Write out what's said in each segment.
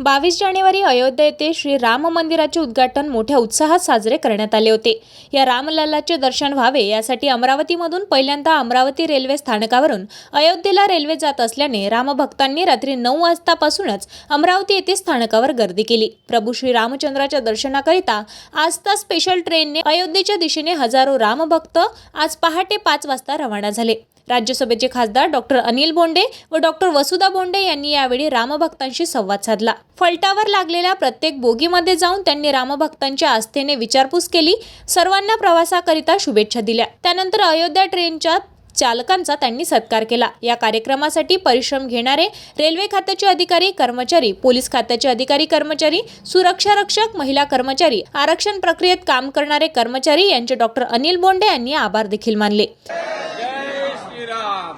बावीस जानेवारी अयोध्या येथे श्री राम मंदिराचे उद्घाटन मोठ्या उत्साहात साजरे करण्यात आले होते. या रामलल्लाचे दर्शन व्हावे यासाठी अमरावतीमधून पहिल्यांदा अमरावती रेल्वे स्थानकावरून अयोध्येला रेल्वे जात असल्याने रामभक्तांनी रात्री नऊ वाजतापासूनच अमरावती येथे स्थानकावर गर्दी केली. प्रभू श्री रामचंद्राच्या दर्शनाकरिता आस्था स्पेशल ट्रेनने अयोध्येच्या दिशेने हजारो रामभक्त आज पहाटे पाच वाजता रवाना झाले. राज्यसभेचे खासदार डॉक्टर अनिल बोंडे व डॉक्टर वसुधा बोंडे यांनी यावेळी रामभक्तांशी संवाद साधला. फलटावर लागलेल्या प्रत्येक बोगीमध्ये जाऊन त्यांनी रामभक्तांच्या आस्थेने विचारपूस केली. सर्वांना प्रवासाकरिता शुभेच्छा दिल्या. त्यानंतर अयोध्या ट्रेनच्या चालकांचा त्यांनी सत्कार केला. या कार्यक्रमासाठी परिश्रम घेणारे रेल्वे खात्याचे अधिकारी कर्मचारी पोलीस खात्याचे अधिकारी कर्मचारी सुरक्षा रक्षक महिला कर्मचारी आरक्षण प्रक्रियेत काम करणारे कर्मचारी यांचे डॉक्टर अनिल बोंडे यांनी आभार देखील मानले जय श्रीराम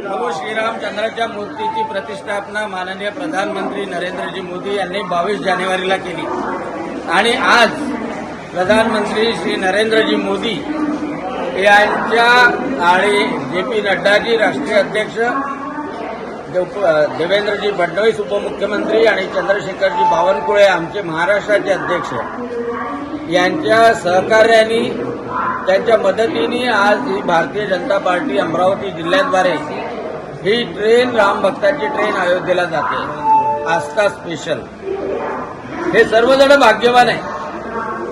प्रभू चंद्राच्या मूर्तीची प्रतिष्ठापना माननीय प्रधानमंत्री नरेंद्रजी मोदी यांनी बावीस जानेवारीला केली. आणि आज प्रधानमंत्री श्री नरेंद्रजी मोदी यांच्या आणि जे पी नड्डाजी राष्ट्रीय अध्यक्ष देवेंद्रजी फडणवीस उपमुख्यमंत्री आणि चंद्रशेखरजी बावनकुळे आमचे महाराष्ट्राचे अध्यक्ष यांच्या सहकार्याने त्यांच्या मदतीने आज ही भारतीय जनता पार्टी अमरावती जिल्ह्याद्वारे ही ट्रेन राम भक्ताची ट्रेन अयोध्येला जाते. आस्था स्पेशल हे सर्वजण भाग्यवान आहे.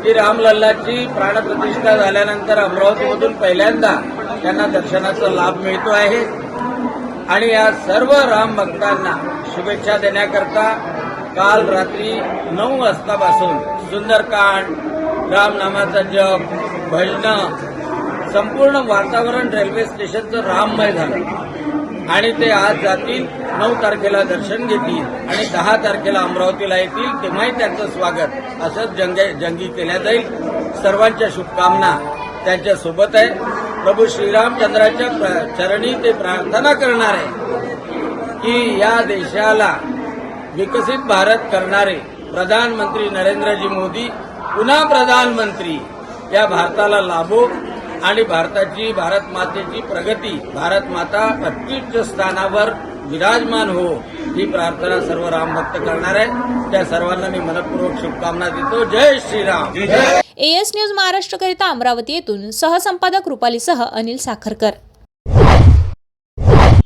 की रामलल्लाची प्राणप्रतिष्ठा झाल्यानंतर अमरावतीमधून पहिल्यांदा त्यांना दर्शनाचा लाभ मिळतो आहे. आणि या सर्व राम भक्तांना शुभेच्छा देण्याकरता काल रात्री नऊ वाजतापासून सुंदरकांड रामनामाचा जप भजनं संपूर्ण वातावरण रेल्वे स्टेशनचं राममय झालं. आणि ते आज जातील. नऊ तारखेला दर्शन घेतील आणि दहा तारखेला अमरावतीला येतील. तेव्हाही त्यांचं स्वागत असंच जंगे जंगी केल्या जाईल. सर्वांच्या शुभकामना त्यांच्यासोबत आहे. प्रभू श्रीरामचंद्राच्या प्र- चरणी ते प्रार्थना करणार आहे की या देशाला विकसित भारत करणारे प्रधानमंत्री नरेंद्रजी मोदी पुन्हा प्रधानमंत्री या भारताला लाभो. आणि भारताची भारत मातेची प्रगती भारत माता अत्युच्च स्थानावर विराजमान हो ही प्रार्थना सर्व रामभक्त करणार आहे त्या सर्वांना मी मनपूर्वक शुभकामना देतो. जय श्रीराम. एएस न्यूज महाराष्ट्रकरिता अमरावती येथून सहसंपादक रुपालीसह अनिल साखरकर.